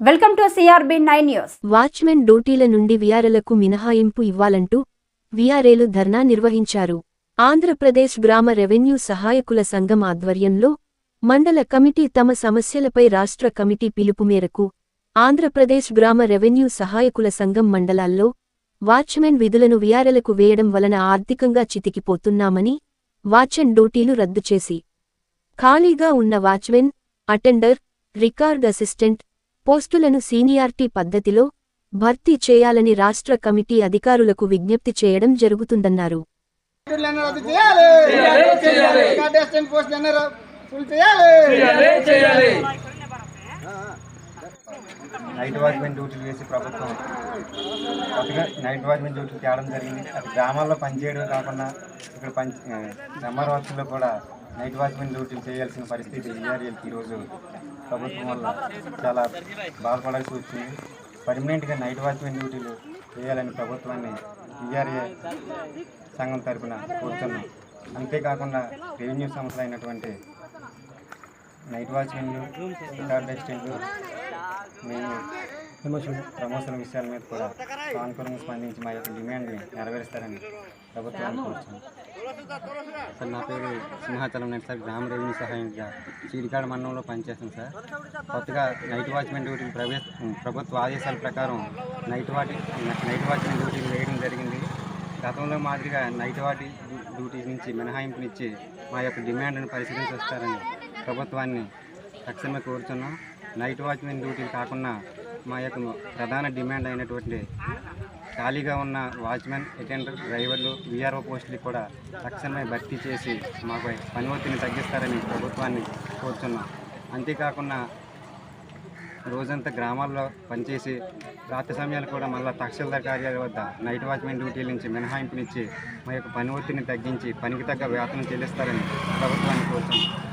Welcome to CRB nine news. Watchmen డ్యూటీల నుండి విఆర్ఎలకు మినహాయింపు ఇవ్వాలంటూ విఆర్ఏలు ధర్నా నిర్వహించారు. ఆంధ్రప్రదేశ్ గ్రామ రెవెన్యూ సహాయకుల సంఘం ఆధ్వర్యంలో మండల కమిటీ తమ సమస్యలపై రాష్ట్ర కమిటీ పిలుపు మేరకు ఆంధ్రప్రదేశ్ గ్రామ రెవెన్యూ సహాయకుల సంఘం మండలాల్లో వాచ్మెన్ విధులను విఆర్ఎలకు వేయడం వలన ఆర్థికంగా చితికిపోతున్నామని వాచ్మెన్ డ్యూటీలు రద్దు చేసి ఖాళీగా ఉన్న వాచ్మెన్ అటెండర్ రికార్డ్ అసిస్టెంట్ పోస్టులను సీనియార్టీ పద్ధతిలో భర్తీ చేయాలని రాష్ట్ర కమిటీ అధికారులకు విజ్ఞప్తి చేయడం జరుగుతుందన్నారు. నైట్ వాచ్మెన్ డ్యూటీలు వేసి ప్రభుత్వం కొత్తగా నైట్ వాచ్మెన్ డ్యూటీలు తేవడం జరిగింది. అది గ్రామాల్లో పనిచేయడం కాకుండా ఇక్కడ పని నెంబర్ వర్క్స్లో కూడా నైట్ వాచ్మెన్ డ్యూటీలు చేయాల్సిన పరిస్థితి ఈఆర్ఎల్కి ఈరోజు ప్రభుత్వం వల్ల చాలా బాధపడాల్సి వచ్చింది. పర్మనెంట్గా నైట్ వాచ్మెన్ డ్యూటీలు చేయాలని ప్రభుత్వాన్ని టీఆర్ఏ సంఘం తరఫున కోరుతున్నాం. అంతేకాకుండా రెవెన్యూ సంస్థలు అయినటువంటి నైట్ వాచ్మెన్లు రికార్డ్ అసిస్టెంట్లు మేము ప్రమోషన్ ప్రమోషన్ విషయాల మీద కూడా సానుకూలంగా స్పందించి మా యొక్క డిమాండ్ని నెరవేరుస్తారని ప్రభుత్వాన్ని సార్ నా పేరు సింహాచలం నేను సార్ గ్రామ రెవెన్యూ సహాయంగా చీడికాడ మండలంలో పనిచేస్తాను సార్. కొత్తగా నైట్ వాచ్మెన్ డ్యూటీని ప్రవేశ ప్రభుత్వ ఆదేశాల ప్రకారం నైట్ వాటి నైట్ వాచ్మెన్ డ్యూటీని వేయడం జరిగింది. గతంలో మాదిరిగా నైట్ వాటి డ్యూటీ నుంచి మినహాయింపునిచ్చి మా యొక్క డిమాండ్ను పరిశీలించి వస్తారని ప్రభుత్వాన్ని తక్షణమే కోరుతున్నాం నైట్ వాచ్మెన్ డ్యూటీలు కాకుండా మా యొక్క ప్రధాన డిమాండ్ అయినటువంటి ఖాళీగా ఉన్న వాచ్మెన్ అటెండర్ డ్రైవర్లు వీఆర్ఓ పోస్టులు కూడా తక్షణమే భర్తీ చేసి మాకు పని ఒత్తిడిని తగ్గిస్తారని ప్రభుత్వాన్ని కోరుతున్నాం అంతేకాకుండా రోజంతా గ్రామాల్లో పనిచేసి రాత్రి సమయాలు కూడా మళ్ళీ తహసీల్దార్ కార్యాలయం వద్ద నైట్ వాచ్మెన్ డ్యూటీల నుంచి మినహాయింపునిచ్చి మా యొక్క పని ఒత్తిడిని తగ్గించి పనికి తగ్గ వేతనం చెల్లిస్తారని ప్రభుత్వాన్ని కోరుతున్నాం